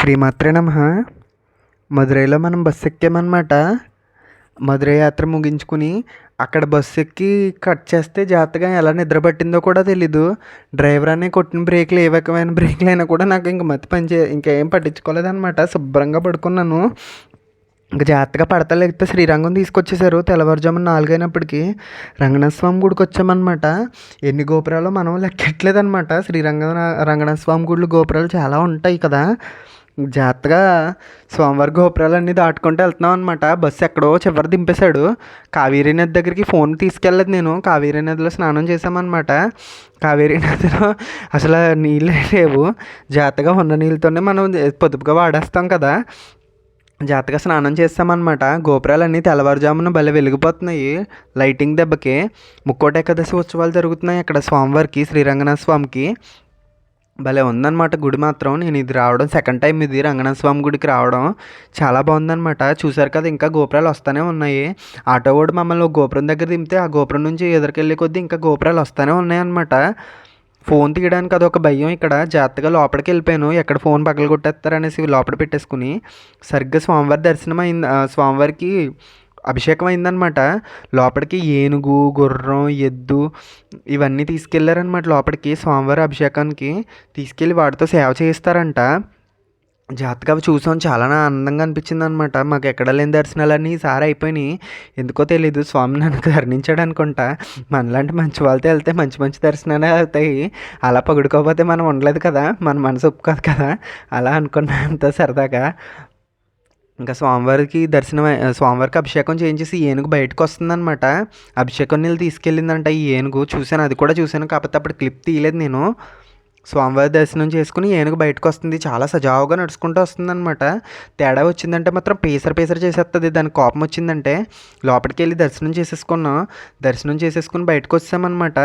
శ్రీమాత్రే నమ. మదురైలో మనం బస్సు ఎక్కామన్నమాట. మదురై యాత్ర ముగించుకుని అక్కడ బస్సు ఎక్కి కట్ చేస్తే జాగ్రత్తగా ఎలా నిద్ర పట్టిందో కూడా తెలీదు. డ్రైవర్ అనే కొట్టిన బ్రేక్లు ఏ రకమైన బ్రేక్లు అయినా కూడా నాకు ఇంక మతి పనిచే ఇంకేం పట్టించుకోలేదన్నమాట. శుభ్రంగా పడుకున్నాను. ఇంక జాగ్రత్తగా పడతా లేకపోతే శ్రీరంగం తీసుకొచ్చేసారు తెల్లవారుజామున నాలుగు అయినప్పటికీ రంగనాథ స్వామి గుడికి వచ్చామన్నమాట. ఎన్ని గోపురాలు మనం లెక్కట్లేదన్నమాట. శ్రీరంగ రంగనాథ స్వామి గుడిలో గోపురాలు చాలా ఉంటాయి కదా. జాగ్రత్తగా స్వామివారి గోపురాలన్నీ దాటుకుంటూ వెళ్తున్నాం అనమాట బస్సు ఎక్కడో చివరి దింపేశాడు. కావేరీ నది దగ్గరికి ఫోన్ తీసుకెళ్ళలేదు నేను. కావేరీ నదిలో స్నానం చేశామన్నమాట. కావేరీ నదిలో అసలు నీళ్ళే లేవు. జాగ్రత్తగా ఉన్న నీళ్ళతోనే మనం పొదుపుగా వాడేస్తాం కదా. జాగ్రత్తగా స్నానం చేస్తామన్నమాట. గోపురాలన్నీ తెల్లవారుజామున భలే వెలిగిపోతున్నాయి. లైటింగ్ దెబ్బకి. ముక్కోట ఏకాదశి ఉత్సవాలు జరుగుతున్నాయి అక్కడ స్వామివారికి శ్రీరంగనాథ స్వామికి. భలే ఉందన్నమాట గుడి మాత్రం. నేను ఇది రావడం సెకండ్ టైం ఇది రంగనాథ స్వామి గుడికి రావడం చాలా బాగుందన్నమాట. చూసారు కదా ఇంకా గోపురాలు వస్తూనే ఉన్నాయి. ఆటో కూడా మమ్మల్ని గోపురం దగ్గర దింపితే ఆ గోపురం నుంచి ఎదురుకెళ్ళే కొద్దీ ఇంకా గోపురాలు వస్తూనే ఉన్నాయన్నమాట. ఫోన్ తీయడానికి అదొక భయం ఇక్కడ. జాగ్రత్తగా లోపలికి వెళ్ళిపోయాను. ఎక్కడ ఫోన్ పగల కొట్టేస్తారనేసి లోపల పెట్టేసుకుని. సరిగ్గా స్వామివారి దర్శనం అయింది. స్వామివారికి అభిషేకం అయిందనమాట లోపలికి ఏనుగు గుర్రం ఎద్దు ఇవన్నీ తీసుకెళ్ళారనమాట లోపలికి స్వామివారి అభిషేకానికి తీసుకెళ్ళి వాటితో సేవ చేయిస్తారంట. జాతగా చూసాం. చాలా ఆనందంగా అనిపించింది అనమాట మాకు ఎక్కడ లేని దర్శనాలన్నీ ఈసారి అయిపోయినాయి. ఎందుకో తెలీదు. స్వామి నన్ను కరుణించాడు అనుకుంటా. మనలాంటి మంచి వాళ్ళతో వెళ్తే మంచి మంచి దర్శనాలే అవుతాయి. అలా పగుడుకోకపోతే మనం ఉండలేదు కదా. మన మనసు ఒప్పుకోదు కదా. అలా అనుకున్నా అంత సరదాగా. ఇంకా స్వామివారికి దర్శనం స్వామివారికి అభిషేకం చేయించేసి ఏనుగు బయటకు వస్తుందన్నమాట. అభిషేకం నీళ్ళు తీసుకెళ్ళిందంట ఈ ఏనుగు. చూశాను అది కూడా చూశాను కాకపోతే అప్పుడు క్లిప్ తీయలేదు నేను. స్వామివారి దర్శనం చేసుకుని ఏనుగు బయటకు వస్తుంది. చాలా సజావుగా నడుచుకుంటూ వస్తుందన్నమాట. తేడా వచ్చిందంటే మాత్రం పేసర్ పేసర్ చేసేస్తుంది దానికి కోపం వచ్చిందంటే లోపలికి వెళ్ళి దర్శనం చేసేసుకున్నాం. దర్శనం చేసేసుకుని బయటకు వచ్చామన్నమాట.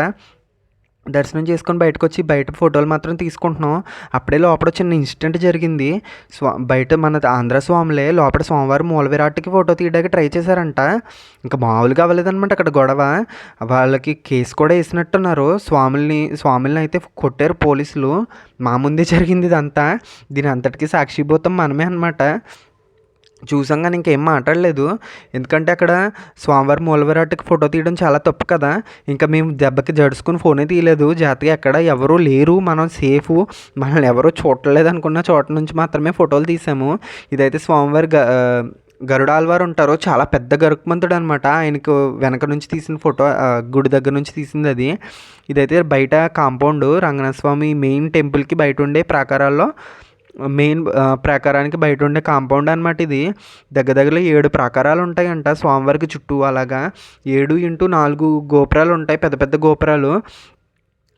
దర్శనం చేసుకొని బయటకు వచ్చి బయట ఫోటోలు మాత్రం తీసుకుంటున్నాం. అప్పుడే లోపల చిన్న ఇన్సిడెంట్ జరిగింది. స్వా బయట మన ఆంధ్ర స్వాములే లోపల స్వామివారి మూల విరాట్కి ఫోటో తీయడానికి ట్రై చేశారంట. ఇంకా మామూలుగా అవ్వలేదనమాట అక్కడ గొడవ. వాళ్ళకి కేసు కూడా వేసినట్టున్నారు. స్వాముల్ని స్వాముల్ని అయితే కొట్టారు పోలీసులు. మా ముందే జరిగింది ఇదంతా. దీని అంతటికీ సాక్షిభూతం మనమే అనమాట చూసాం కానీ ఇంకేం మాట్లాడలేదు. ఎందుకంటే అక్కడ స్వామివారి మూలవరాటకి ఫోటో తీయడం చాలా తప్పు కదా. ఇంకా మేము దెబ్బకి జడుచుకుని ఫోనే తీయలేదు. జాతీయ ఎక్కడ ఎవరూ లేరు. మనం సేఫ్ మనల్ని ఎవరో చూడలేదు అనుకున్న చోట నుంచి మాత్రమే ఫోటోలు తీసాము. ఇదైతే స్వామివారి గరుడాల్వారు ఉంటారు. చాలా పెద్ద గరుకుమంతుడు అనమాట ఆయనకు వెనక నుంచి తీసిన ఫోటో గుడి దగ్గర నుంచి తీసింది అది. ఇదైతే బయట కాంపౌండ్ రంగనాథ స్వామి మెయిన్ టెంపుల్కి బయట ఉండే ప్రాకారాల్లో మెయిన్ ప్రాకారానికి బయట ఉండే కాంపౌండ్ అనమాట ఇది. దగ్గర దగ్గరలో ఏడు ప్రాకారాలు ఉంటాయంట. స్వామివారికి చుట్టూ అలాగా ఏడు ఇంటూ నాలుగు గోపురాలు ఉంటాయి. పెద్ద పెద్ద గోపురాలు.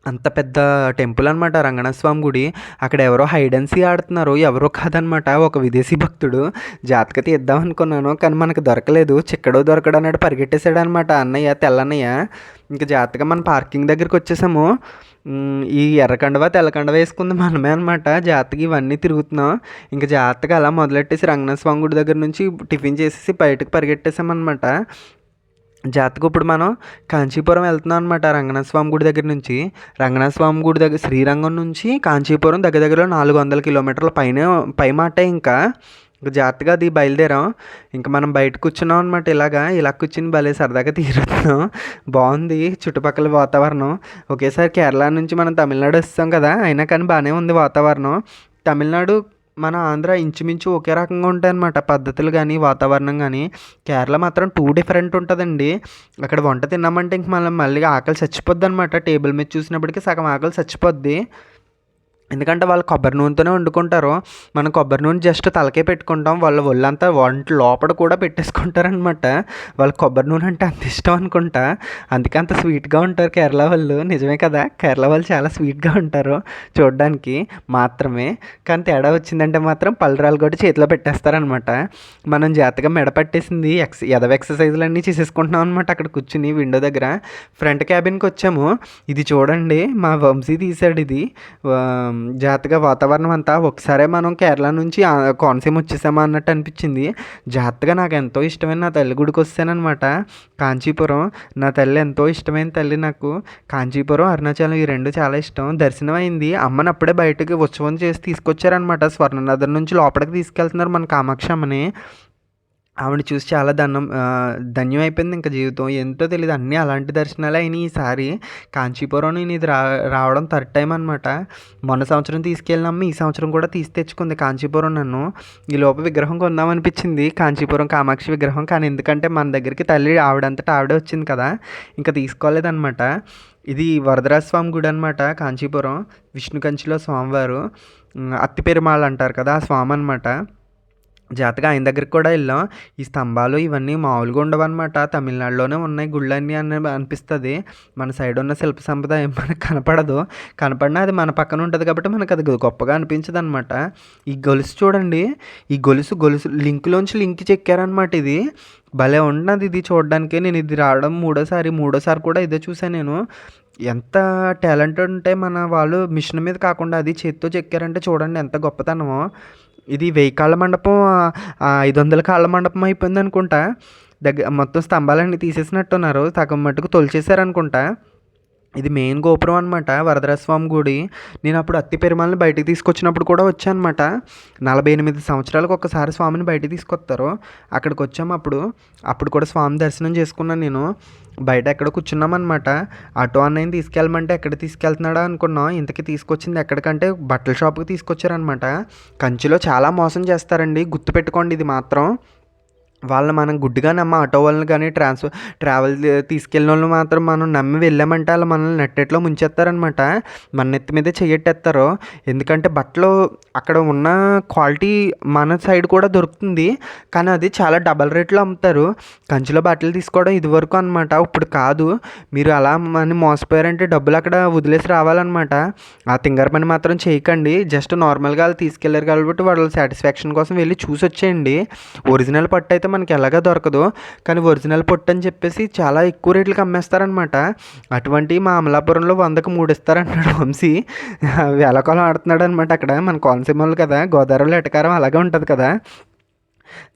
అంత పెద్ద టెంపుల్ అనమాట రంగనాథ స్వామి గుడి. అక్కడ ఎవరో హైడెన్సీ ఆడుతున్నారు. ఎవరో కాదనమాట ఒక విదేశీ భక్తుడు. జాతక తీద్దాం అనుకున్నాను కానీ మనకు దొరకలేదు. చిక్కడో దొరకడు అన్నాడు పరిగెట్టేశాడు అనమాట అన్నయ్య తెల్లన్నయ్య. ఇంకా జాతక మన పార్కింగ్ దగ్గరికి వచ్చేసాము. ఈ ఎర్రకండవ తెల్లకండవ వేసుకుంది మనమే అనమాట జాతకి ఇవన్నీ తిరుగుతున్నాం. ఇంకా జాతక అలా మొదలెట్టేసి రంగనాథ స్వామి గుడి దగ్గర నుంచి టిఫిన్ చేసేసి బయటకు పరిగెట్టేసామన్నమాట జాతకు ఇప్పుడు మనం కాంచీపురం వెళ్తున్నాం అనమాట రంగనాథ స్వామి గుడి దగ్గర నుంచి. రంగనాథ స్వామి గుడి దగ్గర శ్రీరంగం నుంచి కాంచీపురం దగ్గర దగ్గర నాలుగు వందల కిలోమీటర్ల పైన పై మాట ఇంకా. జాగ్రత్తగా అది బయలుదేరాం. ఇంకా మనం బయట కూర్చున్నాం అనమాట ఇలాగా. ఇలా కూర్చుని భలే సరదాగా తీరుతున్నాం. బాగుంది చుట్టుపక్కల వాతావరణం. ఒకేసారి కేరళ నుంచి మనం తమిళనాడు వస్తాం కదా. అయినా కానీ బాగానే ఉంది వాతావరణం. తమిళనాడు మన ఆంధ్ర ఇంచుమించు ఒకే రకంగా ఉంటాయన్నమాట పద్ధతులు కానీ వాతావరణం కానీ. కేరళ మాత్రం టూ డిఫరెంట్ ఉంటుందండి. అక్కడ వంట తిన్నామంటే ఇంక మనం మళ్ళీ ఆకలి చచ్చిపోద్ది అనమాట టేబుల్ మీద చూసినప్పటికీ సగం ఆకలి చచ్చిపోద్ది. ఎందుకంటే వాళ్ళు కొబ్బరి నూనెతోనే వండుకుంటారు. మనం కొబ్బరి నూనె జస్ట్ తలకే పెట్టుకుంటాం. వాళ్ళ ఒళ్ళంతా వంట లోపల కూడా పెట్టేసుకుంటారనమాట వాళ్ళు కొబ్బరి నూనె అంటే అంత ఇష్టం అనుకుంటా. అందుకే అంత స్వీట్గా ఉంటారు కేరళ వాళ్ళు. నిజమే కదా? కేరళ వాళ్ళు చాలా స్వీట్గా ఉంటారు చూడడానికి మాత్రమే. కానీ తేడా వచ్చిందంటే మాత్రం పల్లరాలు కూడా చేతిలో పెట్టేస్తారనమాట మనం జాతగా మెడ పట్టేసింది ఎక్స్ ఎదవ ఎక్సర్సైజులు అన్నీ చేసేసుకుంటున్నాం అనమాట అక్కడ కూర్చుని విండో దగ్గర. ఫ్రంట్ క్యాబిన్కి వచ్చాము. ఇది చూడండి మా వంశీ తీశాడు ఇది. జాగ్రత్తగా వాతావరణం అంతా ఒకసారే మనం కేరళ నుంచి కోనసీమ వచ్చేసామా అన్నట్టు అనిపించింది. జాగ్రత్తగా నాకు ఎంతో ఇష్టమైన నా తల్లి గుడికి వస్తానమాట కాంచీపురం. నా తల్లి ఎంతో ఇష్టమైన తల్లి నాకు. కాంచీపురం అరుణాచలం ఈ రెండు చాలా ఇష్టం. దర్శనం అయింది. అమ్మని అప్పుడే బయటకు ఉత్సవం చేసి తీసుకొచ్చారనమాట స్వర్ణనగర్ నుంచి లోపలికి తీసుకెళ్తున్నారు మన కామాక్షి అమ్మని. ఆవిడ చూసి చాలా ధన్యం ధన్యం అయిపోయింది ఇంకా జీవితం. ఎంతో తెలియదు అన్నీ అలాంటి దర్శనాలే అయినాయి ఈసారి. కాంచీపురం నేను ఇది రా రావడం థర్డ్ టైం అనమాట మొన్న సంవత్సరం తీసుకెళ్ళినాము ఈ సంవత్సరం కూడా తీసి తెచ్చుకుంది కాంచీపురం నన్ను. ఈ లోప విగ్రహం కొందామనిపించింది కాంచీపురం కామాక్షి విగ్రహం కానీ ఎందుకంటే మన దగ్గరికి తల్లి ఆవిడంతటా ఆవిడే వచ్చింది కదా. ఇంకా తీసుకోలేదన్నమాట. ఇది వరదరాజ స్వామి గుడి అనమాట కాంచీపురం. విష్ణుకంచిలో స్వామివారు. అత్తి పెరుమాళ్ అంటారు కదా ఆ స్వామి అనమాట జాతగా ఆయన దగ్గరికి కూడా వెళ్ళాం. ఈ స్తంభాలు ఇవన్నీ మామూలుగా ఉండవు అనమాట తమిళనాడులోనే ఉన్నాయి గుళ్ళన్నీ అని అనిపిస్తుంది. మన సైడ్ ఉన్న శిల్ప సంప్రదాయం మనకు కనపడదు. కనపడినా అది మన పక్కన ఉంటుంది కాబట్టి మనకు అది గొప్పగా అనిపించదు అనమాట ఈ గొలుసు చూడండి. ఈ గొలుసు గొలుసు లింక్లోంచి లింక్ చెక్కారనమాట ఇది. భలే ఉన్నది ఇది చూడడానికి. నేను ఇది రావడం మూడోసారి మూడోసారి కూడా ఇదే చూసాను నేను. ఎంత టాలెంట్ ఉంటే మన వాళ్ళు మిషన్ మీద కాకుండా అది చేత్తో చెక్కారంటే చూడండి ఎంత గొప్పతనమో. ఇది వెయ్యి కాళ్ళ మండపం ఐదు వందల కాళ్ళ మండపం అయిపోయింది అనుకుంటా దగ్గర మొత్తం స్తంభాలన్నీ తీసేసినట్టున్నారు. సగం మట్టుకు తొలిచేశారనుకుంటా. ఇది మెయిన్ గోపురం అనమాట వరదరాజస్వామి గుడి. నేను అప్పుడు అత్తి పెరుమాలని బయటికి తీసుకొచ్చినప్పుడు కూడా వచ్చానమాట. నలభై ఎనిమిది సంవత్సరాలకు ఒకసారి స్వామిని బయటికి తీసుకొస్తారు. అక్కడికి వచ్చాము అప్పుడు. అప్పుడు కూడా స్వామి దర్శనం చేసుకున్నాను నేను. బయట ఎక్కడ కూర్చున్నామన్నమాట ఆటో అన్నయ్యని తీసుకెళ్ళమంటే ఎక్కడ తీసుకెళ్తున్నాడా అనుకున్నాం. ఇంతకీ తీసుకొచ్చింది ఎక్కడికంటే బట్టల షాప్కి తీసుకొచ్చారనమాట కంచిలో చాలా మోసం చేస్తారండి. గుర్తుపెట్టుకోండి ఇది మాత్రం. వాళ్ళని మనం గుడ్డిగా నమ్మ ఆటో వాళ్ళని కానీ ట్రాన్స్ఫర్ ట్రావెల్ తీసుకెళ్ళిన వాళ్ళు మాత్రం మనం నమ్మి వెళ్ళామంటే వాళ్ళు మనల్ని నెట్టెట్లో ముంచేస్తారనమాట మన నెత్తి మీదే చెయ్యట్టేస్తారు ఎందుకంటే బట్టలు అక్కడ ఉన్న క్వాలిటీ మన సైడ్ కూడా దొరుకుతుంది. కానీ అది చాలా డబల్ రేట్లో అమ్ముతారు. కంచిలో బట్టలు తీసుకోవడం ఇదివరకు అనమాట ఇప్పుడు కాదు. మీరు అలా మన మోసపోయారంటే డబ్బులు అక్కడ వదిలేసి రావాలన్నమాట. ఆ తింగర పని మాత్రం చేయకండి. జస్ట్ నార్మల్గా వాళ్ళు తీసుకెళ్ళారు కాబట్టి వాళ్ళ సాటిస్ఫాక్షన్ కోసం వెళ్ళి చూసి వచ్చేయండి ఒరిజినల్ పట్టు అయితే మనకి ఎలాగా దొరకదు. కానీ ఒరిజినల్ పొట్టు అని చెప్పేసి చాలా ఎక్కువ రేట్లకి అమ్మేస్తారనమాట అటువంటి మా అమలాపురంలో వందకు మూడు ఇస్తారంటాడు వంశీ. వేలకోలం ఆడుతున్నాడు అనమాట అక్కడ. మన కోనసీమ కదా గోదావరిలో ఎటకారం అలాగే ఉంటుంది కదా.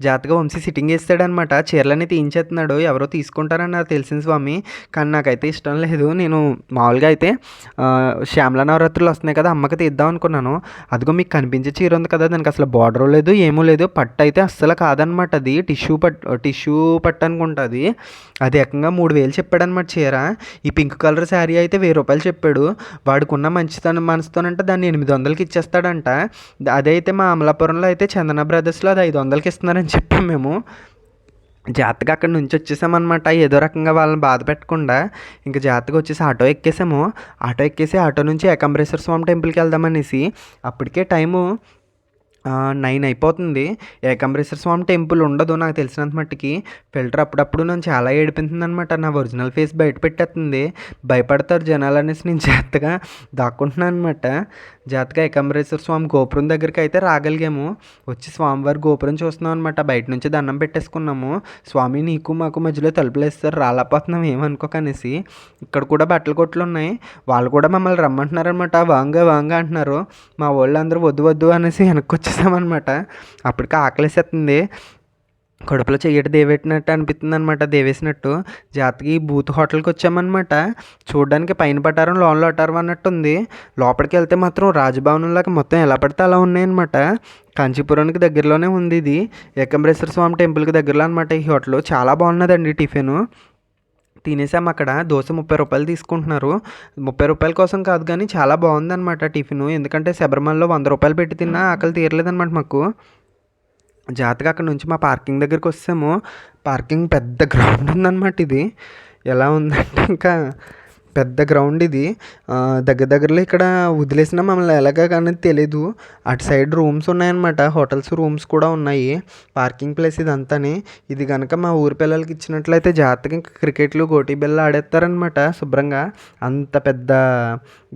జాతగా వంశీ సిట్టింగ్ వేస్తాడనమాట చీరలన్నీ తీయించేస్తున్నాడు. ఎవరో తీసుకుంటారని నాకు తెలిసిన స్వామి. కానీ నాకైతే ఇష్టం లేదు. నేను మామూలుగా అయితే శ్యామల నవరాత్రులు వస్తున్నాయి కదా అమ్మకి తీద్దాం అనుకున్నాను. అదిగో మీకు కనిపించే చీర ఉంది కదా దానికి అసలు బార్డర్ లేదు ఏమో లేదు. పట్టు అయితే అస్సలు కాదనమాట అది. టిష్యూ పట్ టిష్యూ పట్టు అనుకుంటుంది అది. ఏకంగా మూడు వేలు చెప్పాడనమాట చీర. ఈ పింక్ కలర్ శారీ అయితే వెయ్యి రూపాయలు చెప్పాడు. వాడుకున్న మంచితనం మనసుతోనంటే దాన్ని ఎనిమిది వందలకి ఇచ్చేస్తాడంట. అదైతే మా అమలాపురంలో అయితే చందన బ్రదర్స్లో అది ఐదు వందలకి చేస్తున్నారని చెప్పాం మేము. జాగ్రత్తగా అక్కడ నుంచి వచ్చేసామన్నమాట. ఏదో రకంగా వాళ్ళని బాధ పెట్టకుండా ఇంకా జాగ్రత్తగా వచ్చేసి ఆటో ఎక్కేసాము. ఆటో ఎక్కేసి ఆటో నుంచి ఏకాంబరేశ్వర స్వామి టెంపుల్కి వెళ్దామనేసి అప్పటికే టైము నైన్ అయిపోతుంది. ఏకాంబరేశ్వర స్వామి టెంపుల్ ఉండదు నాకు తెలిసినంత మట్టుకి. ఫిల్టర్ అప్పుడప్పుడు నన్ను చాలా ఏడిపించింది అనమాట నా ఒరిజినల్ ఫేస్ బయట పెట్టేస్తుంది భయపడతారు జనాలు అనేసి నేను జాగ్రత్తగా దాక్కుంటున్నాను అనమాట జాతగా ఏకాంబరేశ్వర స్వామి గోపురం దగ్గరికి అయితే రాగలిగాము. వచ్చి స్వామివారి గోపురం చూస్తున్నాం అనమాట బయట నుంచి దండం పెట్టేసుకున్నాము. స్వామి నీకు మాకు మధ్యలో తలుపులు వేస్తారు. రాలేకపోతున్నాం ఏమనుకోకనేసి ఇక్కడ కూడా బట్టల కొట్లు ఉన్నాయి. వాళ్ళు కూడా మమ్మల్ని రమ్మంటున్నారనమాట వాంగ వాంగ అంటున్నారు. మా వాళ్ళు అందరూ వద్దు వద్దు అనేసి వెనక్కి వచ్చేసామన్నమాట అప్పటికి ఆకలేసేస్తుంది కడుపులో చెయ్యట దేవెట్టినట్టు అనిపిస్తుంది అనమాట దేవేసినట్టు. జాతకి బూత్ హోటల్కి వచ్చామన్నమాట చూడడానికి పైన పట్టారం లోన్లో అట్టారం అన్నట్టు ఉంది లోపలికి వెళ్తే మాత్రం రాజభవనంలాగా మొత్తం ఎలా పడితే అలా ఉన్నాయన్నమాట. కాంచీపురానికి దగ్గరలోనే ఉంది ఇది ఏకంబరేశ్వర స్వామి టెంపుల్కి దగ్గరలో అనమాట ఈ హోటల్. చాలా బాగున్నదండి టిఫిన్. తినేసాం అక్కడ. దోశ ముప్పై రూపాయలు తీసుకుంటున్నారు. ముప్పై రూపాయల కోసం కాదు కానీ చాలా బాగుందన్నమాట టిఫిన్. ఎందుకంటే శబరిమలలో వంద రూపాయలు పెట్టి తిన్నా ఆకలి తీరలేదన్నమాట మాకు. జాతగా అక్కడ నుంచి మా పార్కింగ్ దగ్గరికి వస్తాము. పార్కింగ్ పెద్ద గ్రౌండ్ ఉందన్నమాట ఇది. ఎలా ఉందంటే ఇంకా పెద్ద గ్రౌండ్ ఇది. దగ్గర దగ్గరలో ఇక్కడ వదిలేసిన మమ్మల్ని ఎలాగ కానీ తెలీదు. అటు సైడ్ రూమ్స్ ఉన్నాయన్నమాట. హోటల్స్ రూమ్స్ కూడా ఉన్నాయి. పార్కింగ్ ప్లేస్ ఇదంతాని. ఇది కనుక మా ఊరి పిల్లలకి ఇచ్చినట్లయితే జాగ్రత్తగా ఇంకా క్రికెట్లు గోటీ బిల్ల ఆడేస్తారనమాట శుభ్రంగా. అంత పెద్ద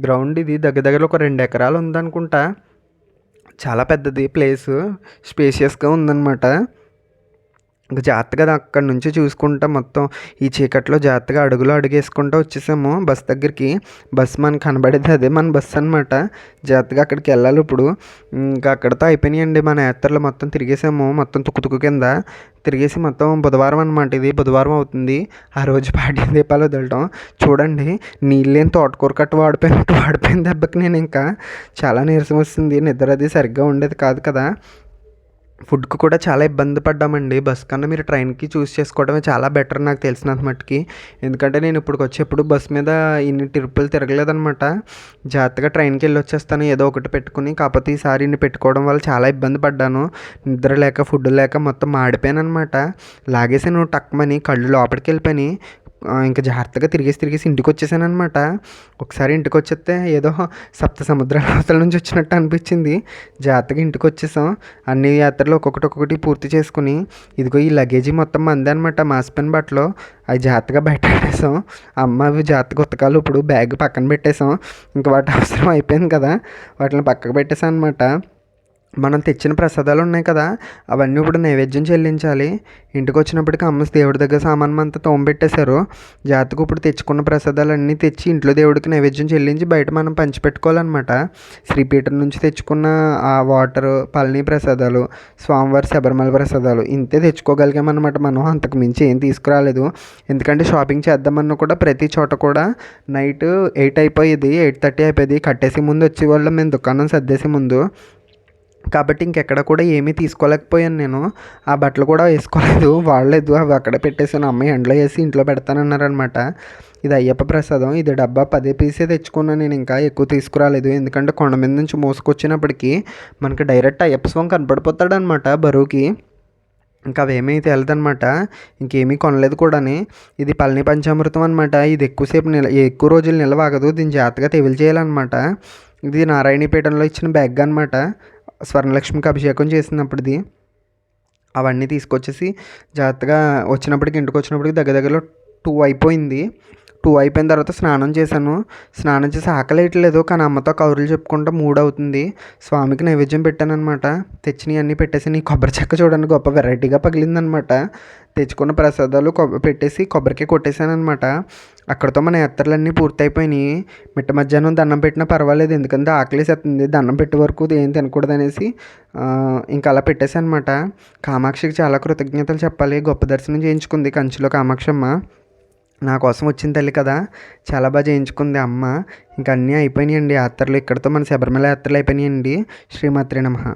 గ్రౌండ్ ఇది. దగ్గర దగ్గర ఒక రెండు ఎకరాలు ఉందనుకుంటా. చాలా పెద్దది ప్లేసు స్పేషియస్గా ఉందన్నమాట. ఇంక జాగ్రత్తగా అక్కడి నుంచి చూసుకుంటా మొత్తం ఈ చీకట్లో జాగ్రత్తగా అడుగులో అడుగేసుకుంటూ వచ్చేసాము. బస్ దగ్గరికి. బస్ మనకు కనబడేది అదే మన బస్ అనమాట జాగ్రత్తగా అక్కడికి వెళ్ళాలి ఇప్పుడు. ఇంకా అక్కడితో అయిపోయినాయండి మన యాత్రలు. మొత్తం తిరిగేసాము. మొత్తం తుక్కు కింద తిరిగేసి మొత్తం బుధవారం అనమాట ఇది. బుధవారం అవుతుంది. ఆ రోజు పాటి దీపాలు వదలటం. చూడండి నీళ్ళేం తోటకూర కట్టు వాడిపోయినట్టు వాడిపోయిన దెబ్బకి నేను ఇంకా. చాలా నీరసం వస్తుంది. నిద్ర అది సరిగ్గా ఉండేది కాదు కదా. ఫుడ్కి కూడా చాలా ఇబ్బంది పడ్డామండి. బస్ కన్నా మీరు ట్రైన్కి చూస్ చేసుకోవడమే చాలా బెటర్ నాకు తెలిసినంత మట్టుకి. ఎందుకంటే నేను ఇప్పుడు వచ్చేప్పుడు బస్ మీద ఇన్ని ట్రిప్పులు తిరగలేదనమాట జాగ్రత్తగా ట్రైన్కి వెళ్ళి వచ్చేస్తాను ఏదో ఒకటి పెట్టుకుని. కాకపోతే ఈసారి ఇన్ని పెట్టుకోవడం వల్ల చాలా ఇబ్బంది పడ్డాను. నిద్ర లేక ఫుడ్ లేక మొత్తం మాడిపోయాను అనమాట లాగేసి టక్మని కళ్ళు లోపలికి వెళ్ళిపోయి ఇంకా జాగ్రత్తగా తిరిగేసి తిరిగేసి ఇంటికి వచ్చేసాను అనమాట ఒకసారి ఇంటికి వచ్చేస్తే ఏదో సప్త సముద్రాల అవతల నుంచి వచ్చినట్టు అనిపించింది. జాగ్రత్తగా ఇంటికి వచ్చేసాం. అన్ని యాత్రలు ఒక్కొక్కటి ఒక్కొక్కటి పూర్తి చేసుకుని ఇదిగో ఈ లగేజీ మొత్తం మంది అనమాట మాసిపోయిన బట్టలు. అవి జాగ్రత్తగా బయట పెట్టేసాం అమ్మ అవి జాగ్రత్తగా ఉతకాలు ఇప్పుడు బ్యాగ్ పక్కన పెట్టేసాం. ఇంకా వాటి అవసరం అయిపోయింది కదా వాటిని పక్కకు పెట్టేసాం అనమాట మనం తెచ్చిన ప్రసాదాలు ఉన్నాయి కదా అవన్నీ ఇప్పుడు నైవేద్యం చెల్లించాలి. ఇంటికి వచ్చినప్పటికీ అమ్మ దేవుడి దగ్గర సామాన్ అంతా తోమబెట్టేశారు జాతకు ఇప్పుడు తెచ్చుకున్న ప్రసాదాలన్నీ తెచ్చి ఇంట్లో దేవుడికి నైవేద్యం చెల్లించి బయట మనం పంచిపెట్టుకోవాలన్నమాట. శ్రీపీఠం నుంచి తెచ్చుకున్న ఆ వాటర్ పళని ప్రసాదాలు స్వామివారి శబరిమల ప్రసాదాలు ఇంతే తెచ్చుకోగలిగామన్నమాట మనం. అంతకు మించి ఏం తీసుకురాలేదు. ఎందుకంటే షాపింగ్ చేద్దామన్నా కూడా ప్రతి చోట కూడా నైట్ ఎయిట్ అయిపోయేది ఎయిట్ థర్టీ అయిపోయేది. కట్టేసి ముందు వచ్చేవాళ్ళం మేము దుకాణం సర్దేసే ముందు. కాబట్టి ఇంకెక్కడ కూడా ఏమీ తీసుకోలేకపోయాను నేను. ఆ బట్టలు కూడా వేసుకోలేదు వాడలేదు. అవి అక్కడ పెట్టేసాను అమ్మాయి ఎండలో వేసి ఇంట్లో పెడతానన్నారనమాట ఇది అయ్యప్ప ప్రసాదం. ఇది డబ్బా పదే పీసే తెచ్చుకున్నాను నేను ఇంకా. ఎక్కువ తీసుకురాలేదు. ఎందుకంటే కొండ మీద నుంచి మోసుకొచ్చినప్పటికీ మనకి డైరెక్ట్ అయ్యప్ప స్వామి కనపడిపోతాడనమాట బరువుకి. ఇంకా అవేమీ తెలదనమాట ఇంకేమీ కొనలేదు కూడాని. ఇది పళని పంచామృతం అనమాట ఇది ఎక్కువసేపు నిల ఎక్కువ రోజులు నిలవాగదు. దీన్ని జాగ్రత్తగా తెవిలి చేయాలన్నమాట. ఇది నారాయణపేటలో ఇచ్చిన బ్యాగ్ అనమాట స్వర్ణలక్ష్మికి అభిషేకం చేసినప్పటిది అవన్నీ తీసుకొచ్చేసి జాగ్రత్తగా వచ్చినప్పటికి ఇంటికి వచ్చినప్పటికి దగ్గర దగ్గరలో టూ అయిపోయింది. టూ అయిపోయిన తర్వాత స్నానం చేశాను. స్నానం చేసి ఆకలి వేయట్లేదు కానీ అమ్మతో కౌరులు చెప్పుకుంటూ మూడు అవుతుంది. స్వామికి నైవేద్యం పెట్టానమాట తెచ్చినవి అన్నీ పెట్టేసి నీ కొబ్బరి చెక్క చూడండి గొప్ప వెరైటీగా పగిలిందనమాట తెచ్చుకున్న ప్రసాదాలు కొబ్బరి పెట్టేసి కొబ్బరికాయ కొట్టేశానమాట అక్కడితో మన యాత్రలన్నీ పూర్తయిపోయినాయి. మిట్ట మధ్యాహ్నం దండం పెట్టినా పర్వాలేదు ఎందుకంటే ఆకలేసేస్తుంది దండం పెట్టే వరకు ఏం తినకూడదు అనేసి ఇంకా అలా పెట్టేశానమాట కామాక్షికి చాలా కృతజ్ఞతలు చెప్పాలి. గొప్ప దర్శనం చేయించుకుంది కంచిలో కామాక్షమ్మ. నా కోసం వచ్చిన తల్లి కదా. చాలా బాగా చేయించుకుంది అమ్మ. ఇంకా అన్నీ అయిపోయినాయండి. యాత్రలు ఇక్కడితో మన శబరిమల యాత్రలు అయిపోయినాయండి. శ్రీమాత్రే నమ.